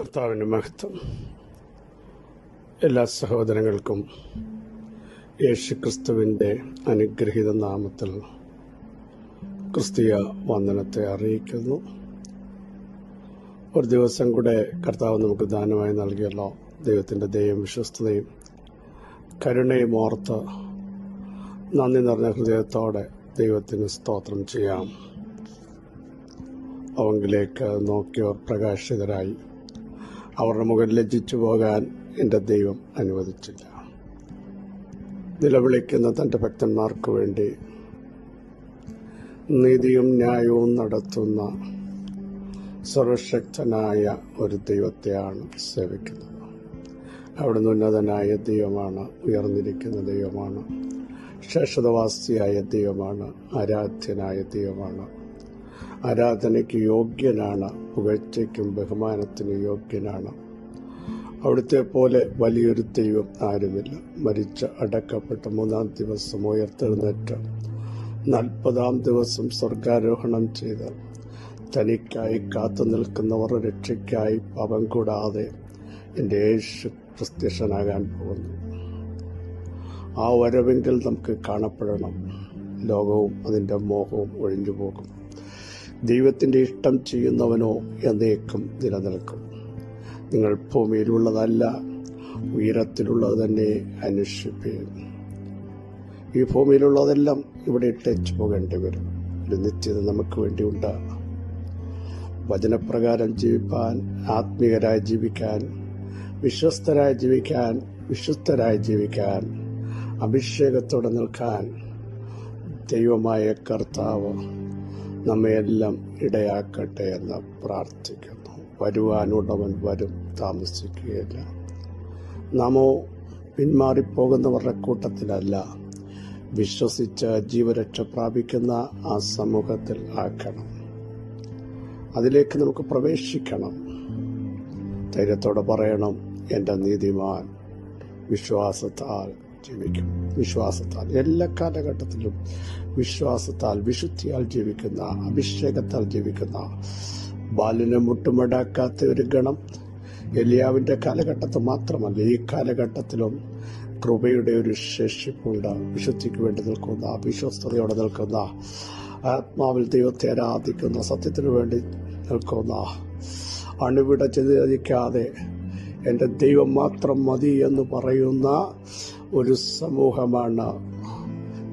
കർത്താവിന്റെ മഹത്വം. എല്ലാ സഹോദരങ്ങൾക്കും യേശു ക്രിസ്തുവിന്റെ അനുഗ്രഹീത നാമത്തിൽ ക്രിസ്തീയ വന്ദനത്തെ അറിയിക്കുന്നു. ഒരു ദിവസം കൂടെ കർത്താവ് നമുക്ക് ദാനമായി നൽകിയല്ലോ. ദൈവത്തിന്റെ ദൈവം വിശ്വസ്തതയും കരുണയും ഓർത്ത് നന്ദി നിറഞ്ഞ ഹൃദയത്തോടെ ദൈവത്തിന് സ്തോത്രം ചെയ്യാം. അവങ്കിലേക്ക് നോക്കിയവർ പ്രകാശിതരായി. അവരുടെ മുഖം ലജ്ജിച്ചു പോകാൻ എന്റെ ദൈവം അനുവദിച്ചില്ല. നിലവിളിക്കുന്ന തന്റെ ഭക്തന്മാർക്ക് വേണ്ടി നീതിയും ന്യായവും നടത്തുന്ന സർവശക്തനായ ഒരു ദൈവത്തെയാണ് സേവിക്കുന്നത്. അവിടുന്ന് ഉന്നതനായ ദൈവമാണ് ഉയർന്നിരിക്കുന്ന ദൈവമാണ് ശേഷതവാസിയായ ദൈവമാണ് ആരാധ്യനായ ദൈവമാണ് ആരാധനയ്ക്ക് യോഗ്യനാണ് പുകഴ്ചയ്ക്കും ബഹുമാനത്തിന് യോഗ്യനാണ്. അവിടുത്തെ പോലെ വലിയൊരു ദൈവം ആരുമില്ല. മരിച്ച അടക്കപ്പെട്ട മൂന്നാം ദിവസം ഉയർത്തെഴുന്നേറ്റ് നാൽപ്പതാം ദിവസം സ്വർഗാരോഹണം ചെയ്ത് തനിക്കായി കാത്തു നിൽക്കുന്നവർ രക്ഷയ്ക്കായി പാപം കൂടാതെ എന്റെ യേശു പ്രത്യക്ഷനാകാൻ പോകുന്നു. ആ വരവെങ്കിൽ നമുക്ക് കാണപ്പെടണം. ലോകവും അതിന്റെ മോഹവും ഒഴിഞ്ഞു പോകും ദൈവത്തിന്റെ ഇഷ്ടം ചെയ്യുന്നവനോ എന്നേക്കും നിലനിൽക്കും. നിങ്ങൾ ഭൂമിയിലുള്ളതല്ല ഉയരത്തിലുള്ളത് തന്നെ അന്വേഷിപ്പീൻ ഈ ഭൂമിയിലുള്ളതെല്ലാം ഇവിടെ ഇട്ടേച്ചു പോകേണ്ടി വരും. ഒരു നിത്യത നമുക്ക് വേണ്ടി ഉണ്ടാകും വചനപ്രകാരം ജീവിപ്പാൻ ആത്മീയരായി ജീവിക്കാൻ വിശ്വസ്തരായി ജീവിക്കാൻ വിശുദ്ധരായി ജീവിക്കാൻ അഭിഷേകത്തോടെ നിൽക്കാൻ ദൈവമായ കർത്താവ് നമ്മയെല്ലാം ഇടയാക്കട്ടെ എന്ന് പ്രാർത്ഥിക്കുന്നു. വരുവാനുള്ളവൻ വരും താമസിക്കുകയില്ല. നാമോ പിന്മാറിപ്പോകുന്നവരുടെ കൂട്ടത്തിലല്ല. വിശ്വസിച്ച് ജീവരക്ഷ പ്രാപിക്കുന്ന ആ സമൂഹത്തിൽ ആക്കണം. അതിലേക്ക് നമുക്ക് പ്രവേശിക്കണം. ധൈര്യത്തോടെ പറയണം എന്റെ നീതിമാൻ വിശ്വാസത്താൽ ജീവിക്കും. വിശ്വാസത്താൽ എല്ലാ കാലഘട്ടത്തിലും വിശ്വാസത്താൽ വിശുദ്ധിയാൽ ജീവിക്കുന്ന അഭിഷേകത്താൽ ജീവിക്കുന്ന ബാലിനെ മുട്ടുമടാക്കാത്ത ഒരു ഗണം എലിയാവിന്റെ കാലഘട്ടത്തിൽ മാത്രമല്ല ഈ കാലഘട്ടത്തിലും കൃപയുടെ ഒരു ശേഷിപ്പുണ്ട് വിശുദ്ധിക്ക് വേണ്ടി നിൽക്കുന്ന വിശ്വസ്തയോടെ നിൽക്കുന്ന ആത്മാവിൽ ദൈവത്തെ ആരാധിക്കുന്ന സത്യത്തിനു വേണ്ടി നിൽക്കുന്ന അണുവിട ചിന്തിക്കാതെ എന്റെ ദൈവം മാത്രം മതി എന്ന് പറയുന്ന ഒരു സമൂഹമാണ്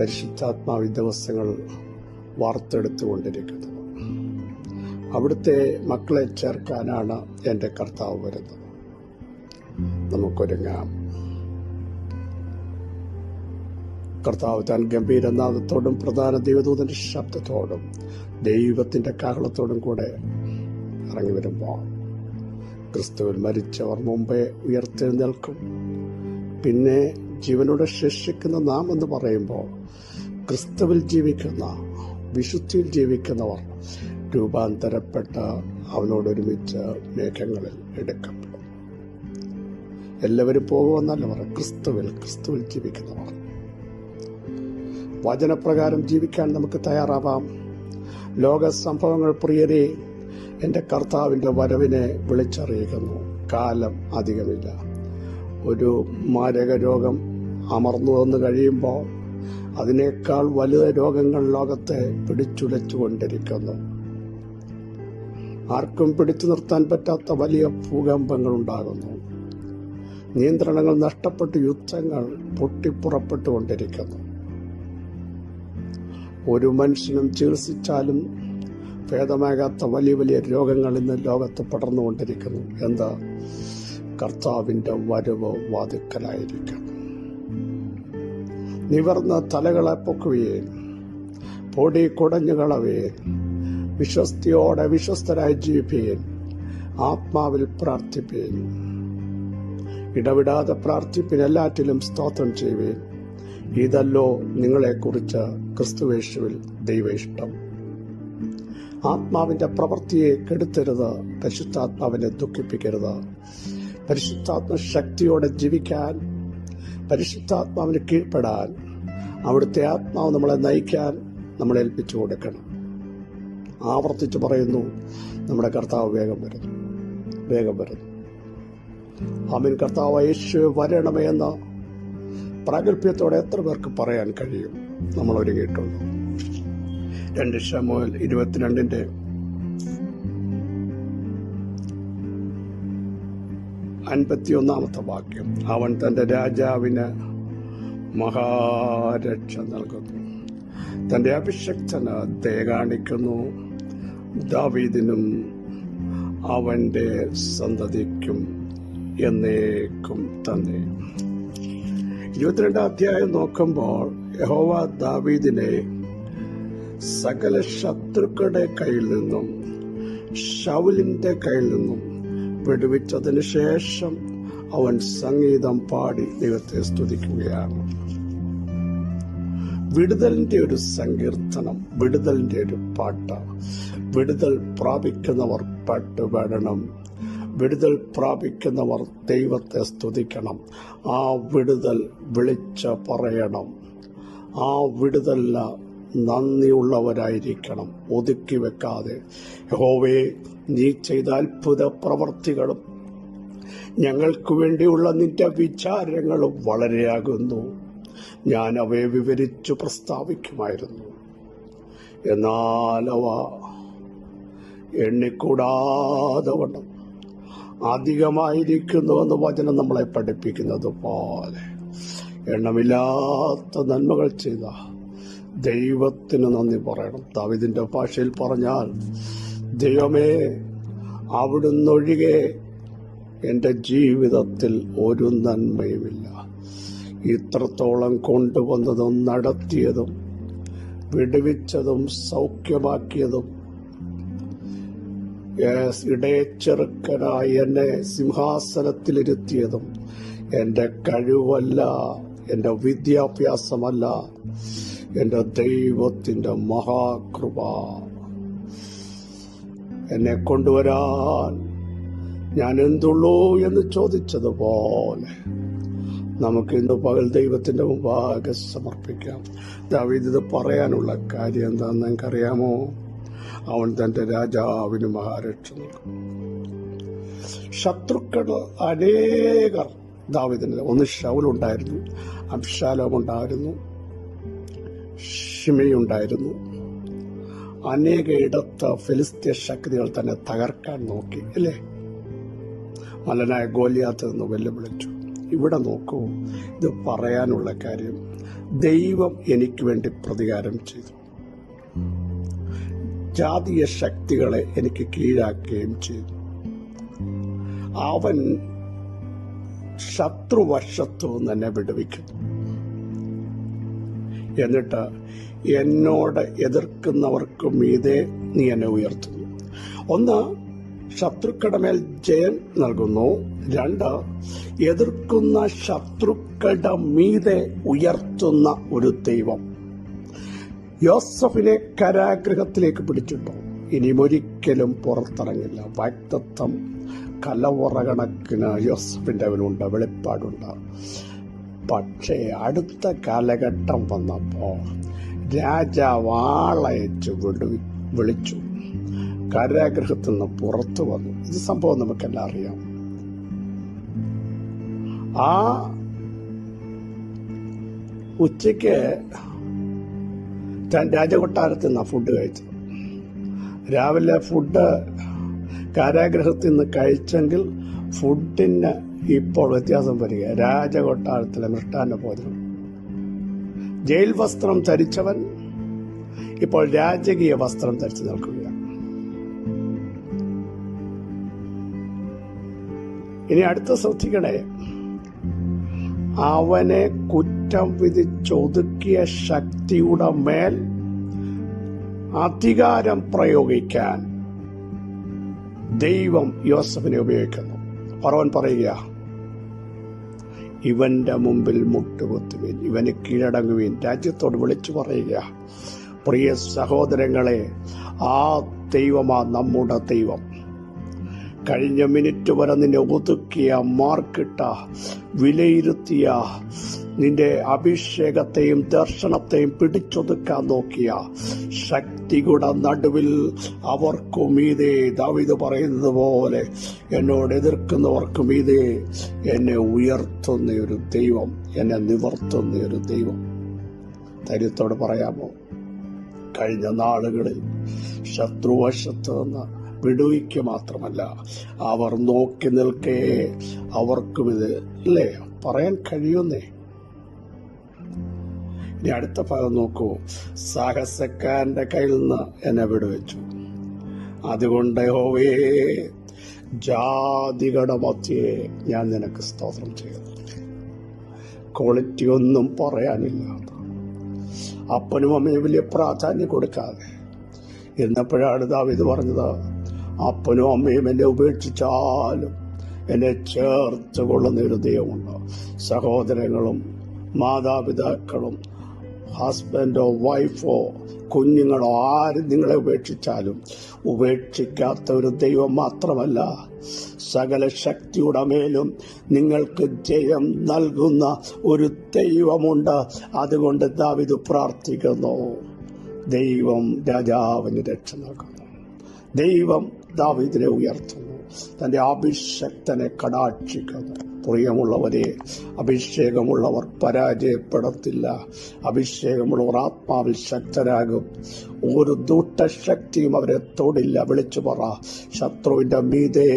പരിശുദ്ധാത്മാവി ദിവസങ്ങൾ വാർത്തെടുത്തുകൊണ്ടിരിക്കുന്നത്. അവിടുത്തെ മക്കളെ ചേർക്കാനാണ് എന്റെ കർത്താവ് വരുന്നത്. നമുക്കൊരുങ്ങാം. കർത്താവ് താൻ ഗംഭീരനാഥത്തോടും പ്രധാന ദൈവദൂതന്റെ ശബ്ദത്തോടും ദൈവത്തിന്റെ കാഹളത്തോടും കൂടെ ഇറങ്ങി വരുമ്പോൾ ക്രിസ്തുവിൽ മരിച്ചവർ മുമ്പേ ഉയർത്തെഴുന്നേൽക്കും. പിന്നെ ജീവനോടെ ശേഷിക്കുന്ന നാം എന്ന് പറയുമ്പോൾ ക്രിസ്തുവിൽ ജീവിക്കുന്ന വിശുദ്ധിയിൽ ജീവിക്കുന്നവർ രൂപാന്തരപ്പെട്ട അവനോടൊരുമിച്ച് മേഘങ്ങളിൽ എടുക്കപ്പെടും. എല്ലാവരും പോകുമെന്നല്ല പറ ക്രിസ്തുവിൽ ക്രിസ്തുവിൽ ജീവിക്കുന്നവർ. വചനപ്രകാരം ജീവിക്കാൻ നമുക്ക് തയ്യാറാവാം. ലോക സംഭവങ്ങൾ പ്രിയരെ എന്റെ കർത്താവിന്റെ വരവിനെ വിളിച്ചറിയിക്കുന്നു കാലം അധികമില്ല. ഒരു മാരക രോഗം അമർന്നു വന്നു കഴിയുമ്പോൾ അതിനേക്കാൾ വലുത് രോഗങ്ങൾ ലോകത്തെ പിടിച്ചുലച്ചുകൊണ്ടിരിക്കുന്നു. ആർക്കും പിടിച്ചു നിർത്താൻ പറ്റാത്ത വലിയ ഭൂകമ്പങ്ങൾ ഉണ്ടാകുന്നു നിയന്ത്രണങ്ങൾ നഷ്ടപ്പെട്ട് യുദ്ധങ്ങൾ പൊട്ടിപ്പുറപ്പെട്ടുകൊണ്ടിരിക്കുന്നു. ഒരു മനുഷ്യനും ചികിത്സിച്ചാലും ഭേദമാകാത്ത വലിയ വലിയ രോഗങ്ങൾ ഇന്ന് ലോകത്ത് പടർന്നുകൊണ്ടിരിക്കുന്നു. എന്താ? കർത്താവിന്റെ വരവ് വാതുക്കലായിരിക്കണം നിവർന്ന തലകളെ പൊക്കുകയും പൊടി കുടഞ്ഞു കളവുകയും വിശ്വസ്തിയോടെ വിശ്വസ്തരായി ജീവിക്കുകയും ആത്മാവിൽ പ്രാർത്ഥിക്കുകയും ഇടവിടാതെ പ്രാർത്ഥിപ്പിന് എല്ലാറ്റിലും സ്തോത്രം ചെയ്യുവേൻ. ഇതല്ലോ നിങ്ങളെക്കുറിച്ച് ക്രിസ്തുവേശുവിൽ ദൈവ ഇഷ്ടം ആത്മാവിന്റെ പ്രവൃത്തിയെ കെടുത്തരുത് പരിശുദ്ധാത്മാവിനെ ദുഃഖിപ്പിക്കരുത്. പരിശുദ്ധാത്മ ശക്തിയോടെ ജീവിക്കാൻ പരിശുദ്ധാത്മാവിന് കീഴ്പ്പെടാൻ അവിടുത്തെ ആത്മാവ് നമ്മളെ നയിക്കാൻ നമ്മളെ ഏൽപ്പിച്ചു കൊടുക്കണം. ആവർത്തിച്ച് പറയുന്നു നമ്മുടെ കർത്താവ് വേഗം വരുന്നു. വേഗം വരുന്നു. അമിൻ കർത്താവ് യേശു വരണമേ എന്ന പ്രാഗൽഭ്യത്തോടെ എത്ര പേർക്ക് പറയാൻ കഴിയും? നമ്മൾ ഒരുങ്ങിയിട്ടുണ്ട്? രണ്ട് ഷമോൽ ഇരുപത്തിരണ്ടിന്റെ അൻപത്തിയൊന്നാമത്തെ വാക്യം. അവൻ തന്റെ രാജാവിന് മഹാരക്ഷ നൽകുന്നു. തന്റെ അഭിഷക്തന് ദയ കാണിക്കുന്നു. ദാവീദിനും അവന്റെ സന്തതിക്കും എന്നേക്കും തന്നെ. ഇരുപത്തിരണ്ടാം അധ്യായം നോക്കുമ്പോൾ യഹോവ ദാവീദിനെ സകല ശത്രുക്കളുടെ കയ്യിൽ നിന്നും ഷൗലിന്റെ കയ്യിൽ നിന്നും വിടുവിച്ചതിന് ശേഷം അവൻ സംഗീതം പാടി ദൈവത്തെ സ്തുതിക്കുകയാണ്. വിടുതലിന്റെ ഒരു സങ്കീർത്തനം വിടുതലിന്റെ ഒരു പാട്ട്. വിടുതൽ പ്രാപിക്കുന്നവർ പാട്ടുപാടണം. വിടുതൽ പ്രാപിക്കുന്നവർ ദൈവത്തെ സ്തുതിക്കണം. ആ വിടുതൽ വിളിച്ച് പറയണം. ആ വിടുതലിന് നന്ദിയുള്ളവരായിരിക്കണം. ഒതുക്കി വെക്കാതെ. യഹോവേ നീ ചെയ്ത അത്ഭുത പ്രവർത്തികളും ഞങ്ങൾക്ക് വേണ്ടിയുള്ള നിന്റെ വിചാരങ്ങളും വളരെയാകുന്നു. ഞാൻ അവയെ വിവരിച്ചു പ്രസ്താവിക്കുമായിരുന്നു. എന്നാൽ അവ എണ്ണിക്കൂടാതെ വണ്ണം അധികമായിരിക്കുന്നുവെന്ന് വചനം നമ്മളെ പഠിപ്പിക്കുന്നത് പോലെ എണ്ണമില്ലാത്ത നന്മകൾ ചെയ്ത ദൈവത്തിന് നന്ദി പറയണം. ദാവിദിന്റെ ഭാഷയിൽ പറഞ്ഞാൽ ദൈവമേ അവിടുന്നൊഴികെ എന്റെ ജീവിതത്തിൽ ഒരു നന്മയുമില്ല. ഇത്രത്തോളം കൊണ്ടുവന്നതും നടത്തിയതും വിടുവിച്ചതും സൗഖ്യമാക്കിയതും ഇടയച്ചെറുക്കനായി എന്നെ സിംഹാസനത്തിലിരുത്തിയതും എന്റെ കഴിവല്ല എന്റെ വിദ്യാഭ്യാസമല്ല. എന്റെ ദൈവത്തിന്റെ മഹാകൃപ എന്നെ കൊണ്ടുവരാൻ ഞാൻ എന്തുള്ളൂ എന്ന് ചോദിച്ചതുപോലെ നമുക്ക് ഇന്ന് പകൽ ദൈവത്തിന്റെ മുമ്പാകെ സമർപ്പിക്കാം. ദാവീദ് ഇത് പറയാനുള്ള കാര്യം എന്താണെന്ന് എനിക്കറിയാമോ അവൻ തന്റെ രാജാവിന് മഹാരക്ഷ ശത്രുക്കൾ അനേകർ ദാവിദിന് ഒന്ന് ഷൗലുണ്ടായിരുന്നു അബ്ഷാലോം ഉണ്ടായിരുന്നു ഷിമയുണ്ടായിരുന്നു അനേക ഇടത്ത് ഫിലിസ്തീയ ശക്തികൾ തന്നെ തകർക്കാൻ നോക്കി അല്ലേ? മലനായ ഗോലിയാത്ത് നിന്ന് വെല്ലുവിളിച്ചു. ഇവിടെ നോക്കൂ ഇത് പറയാനുള്ള കാര്യം ദൈവം എനിക്ക് വേണ്ടി പ്രതികാരം ചെയ്തു. ജാതീയ ശക്തികളെ എനിക്ക് കീഴാക്കുകയും ചെയ്തു. അവൻ ശത്രുവശത്തു നിന്ന് എന്നെ വിടുവിക്കുന്നു എന്നിട്ട് എന്നോട് എതിർക്കുന്നവർക്കും മീതെ നീ എന്നെ ഉയർത്തുന്നു ഒന്ന് ശത്രുക്കളുടെ മേൽ ജയം നൽകുന്നു. രണ്ട് എതിർക്കുന്ന ശത്രുക്കളുടെ മീതെ ഉയർത്തുന്ന ഒരു ദൈവം. യോസഫിനെ കരാഗ്രഹത്തിലേക്ക് പിടിച്ചിട്ടു. ഇനിയും ഒരിക്കലും പുറത്തിറങ്ങില്ല. വാക്തത്വം കലവറ കണക്കിന് യോസഫിന്റെ അവനുണ്ട് വെളിപ്പാടുണ്ട്. പക്ഷേ അടുത്ത കാലഘട്ടം വന്നപ്പോൾ രാജാവ് ആളയച്ച് വിടു വിളിച്ചു. കാരാഗ്രഹത്തിൽ നിന്ന് പുറത്തു വന്നു. ഇത് സംഭവം നമുക്കെല്ലാം അറിയാം. ആ ഉച്ചയ്ക്ക് രാജകൊട്ടാരത്തിൽ നിന്നാണ് ഫുഡ് കഴിച്ചത്. രാവിലെ ഫുഡ് കാരാഗ്രഹത്തിൽ നിന്ന് കഴിച്ചെങ്കിൽ ഫുഡിന് ഇപ്പോൾ വ്യത്യാസം വരിക. രാജകൊട്ടാരത്തിലെ മൃഷ്ടാന്ന ഭോജനം. ജയിൽ വസ്ത്രം ധരിച്ചവൻ ഇപ്പോൾ രാജകീയ വസ്ത്രം ധരിച്ചു നിൽക്കുകയാണ് ഇനി അടുത്ത ശ്രദ്ധിക്കണേ. അവനെ കുറ്റം വിധിച്ചൊതുക്കിയ ശക്തിയുടെ മേൽ അധികാരം പ്രയോഗിക്കാൻ ദൈവം യോസഫിനെ ഉപയോഗിക്കുന്നു. ഫറവൻ പറയുക ഇവന്റെ മുമ്പിൽ മുട്ടുകൊത്തുവീൻ ഇവന് കീഴടങ്ങുവീൻ. രാജ്യത്തോട് വിളിച്ചു പറയുക പ്രിയ സഹോദരങ്ങളെ ആ ദൈവമാ നമ്മുടെ ദൈവം. കഴിഞ്ഞ മിനിറ്റ് വരെ നിന്നെ ഒതുക്കിയ മാർക്കിട്ട വിലയിരുത്തിയ നിന്റെ അഭിഷേകത്തെയും ദർശനത്തെയും പിടിച്ചൊതുക്കാൻ നോക്കിയ ശക്തിയുടെ നടുവിൽ അവർക്കും ഇതേ ദാവിത് പറയുന്നത് പോലെ എന്നോട് എതിർക്കുന്നവർക്കും ഇതേ എന്നെ ഉയർത്തുന്ന ഒരു ദൈവം എന്നെ നിവർത്തുന്ന ഒരു ദൈവം. ധൈര്യത്തോട് പറയാമോ? കഴിഞ്ഞ നാളുകളിൽ ശത്രുവശത്ത് നിന്ന് വിടുവിക്ക് മാത്രമല്ല അവർ നോക്കി നിൽക്കേ അവർക്കും ഇത് അല്ലേ പറയാൻ കഴിയുന്നേ? ഇനി അടുത്ത ഭാഗം നോക്കൂ. സാഹസക്കാരന്റെ കയ്യിൽ നിന്ന് എന്നെ വിടുവെച്ചു. അതുകൊണ്ട് ഹോവേ ജാതികളുടെ മധ്യേ ഞാൻ നിനക്ക് സ്തോത്രം ചെയ്തു ക്വാളിറ്റി ഒന്നും പറയാനില്ല. അപ്പനും അമ്മയും വലിയ പ്രാധാന്യം കൊടുക്കാതെ. ഇരുന്നപ്പോഴാണ് ദാവിത് പറഞ്ഞത് അപ്പനും അമ്മയും എന്നെ ഉപേക്ഷിച്ചാലും എന്നെ ചേർത്ത് കൊള്ളുന്ന ഒരു ദൈവമുണ്ട്. സഹോദരങ്ങളും മാതാപിതാക്കളും ഹസ്ബൻഡോ വൈഫോ കുഞ്ഞുങ്ങളോ ആരും നിങ്ങളെ ഉപേക്ഷിച്ചാലും ഉപേക്ഷിക്കാത്ത ഒരു ദൈവം മാത്രമല്ല. സകല ശക്തിയുടെ മേലും നിങ്ങൾക്ക് ജയം നൽകുന്ന ഒരു ദൈവമുണ്ട്. അതുകൊണ്ട് ദാവിത് പ്രാർത്ഥിക്കുന്നു. ദൈവം രാജാവിന് രക്ഷ നൽകുന്നു. ദൈവം ദാവിദിനെ ഉയർത്തുന്നു. തന്റെ അഭിഷക്തനെ കടാക്ഷിക്കുന്നു. പ്രിയമുള്ളവരെ അഭിഷേകമുള്ളവർ പരാജയപ്പെടത്തില്ല. അഭിഷേകമുള്ളവർ ആത്മാവിൽ ശക്തരാകും. ഒരു ദുഷ്ടശക്തിയും അവരെ തൊടില്ല. വിളിച്ചു പറ ശത്രുവിന്റെ മീതേ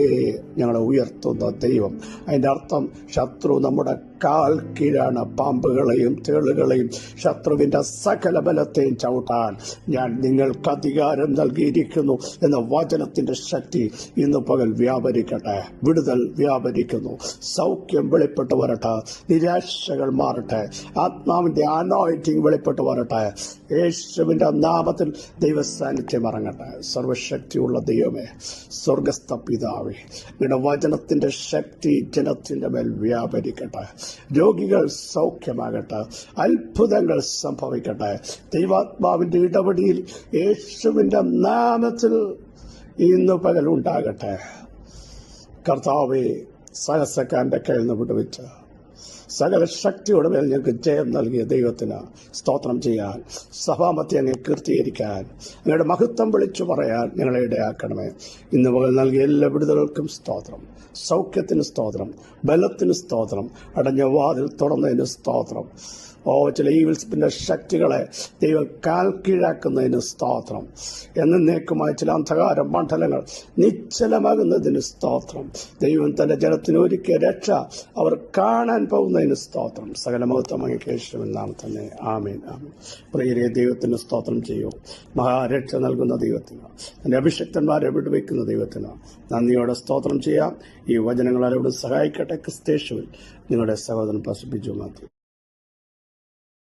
ഞങ്ങളെ ഉയർത്തുന്ന ദൈവം. അതിന്റെ അർത്ഥം ശത്രു നമ്മുടെ കാൽ കീഴാണ് പാമ്പുകളെയും തേളുകളെയും ശത്രുവിന്റെ സകല ബലത്തെയും ചവിട്ടാൻ ഞാൻ നിങ്ങൾക്ക് അധികാരം നൽകിയിരിക്കുന്നു എന്ന വചനത്തിന്റെ ശക്തി ഇന്ന് പകൽ വ്യാപരിക്കട്ടെ. വിടുതൽ വ്യാപരിക്കുന്നു. സൗഖ്യം വെളിപ്പെട്ട് വരട്ടെ. നിരാശകൾ മാറട്ടെ. ആത്മാവിന്റെ അനോയിറ്റിംഗ് വെളിപ്പെട്ട് വരട്ടെ. യേശുവിന്റെ നാമത്തിൽ ദൈവസാന്നിധ്യം ഇറങ്ങട്ടെ. സർവശക്തിയുള്ള ദൈവമേ സ്വർഗസ്ഥ പിതാവേ നിങ്ങളുടെ വചനത്തിന്റെ ശക്തി ജനത്തിന്റെ മേൽ വ്യാപരിക്കട്ടെ. രോഗികൾ സൗഖ്യമാകട്ടെ അത്ഭുതങ്ങൾ സംഭവിക്കട്ടെ. ദൈവാത്മാവിന്റെ ഇടപെടിയിൽ യേശുവിന്റെ നാമത്തിൽ ഇന്ന് പകൽ ഉണ്ടാകട്ടെ കർത്താവെ സഹസക്കാന്റെ കയ്യിൽ നിന്ന് സകല ശക്തിയുടെ മേൽ ഞങ്ങൾക്ക് ജയം നൽകിയ ദൈവത്തിന് സ്തോത്രം ചെയ്യാൻ സഭാമത്തെ അങ്ങ് കീർത്തീകരിക്കാൻ അങ്ങയുടെ മഹത്വം വിളിച്ചു പറയാൻ ഞങ്ങളെ ഇടയാക്കണമേ. ഇന്ന് മുതൽ നൽകിയ എല്ലാ വിടുതലുകൾക്കും സ്തോത്രം സൗഖ്യത്തിന് സ്തോത്രം ബലത്തിന് സ്തോത്രം അടഞ്ഞ വാതിൽ തുറന്നതിന് സ്തോത്രം. ഓ ചില ഈവിൽസിന്റെ ശക്തികളെ ദൈവം കാൽ കീഴാക്കുന്നതിന് സ്തോത്രം. എന്നേക്കുമായ ചില അന്ധകാര മണ്ഡലങ്ങൾ നിശ്ചലമാകുന്നതിന് സ്തോത്രം. ദൈവം തന്റെ ജനത്തിന് ഒരുക്കിയ രക്ഷ അവർ കാണാൻ പോകുന്നതിന് സ്തോത്രം. സകല മഹത്വമായി കേശവൻ നാം തന്നെ ആമേൻ ആമേൻ. പ്രിയരെ ദൈവത്തിന് സ്തോത്രം ചെയ്യൂ. മഹാരക്ഷ നൽകുന്ന ദൈവത്തിന് തന്റെ അഭിഷക്തന്മാരെ വിടുവയ്ക്കുന്ന ദൈവത്തിന് നന്ദിയോടെ സ്തോത്രം ചെയ്യാം. ഈ വചനങ്ങൾ അവരോട് സഹായിക്കട്ടെ ക്രിസ്തേശുവിൽ നിങ്ങളുടെ സഹോദരൻ പ്രസിപ്പിച്ചു മാറ്റി.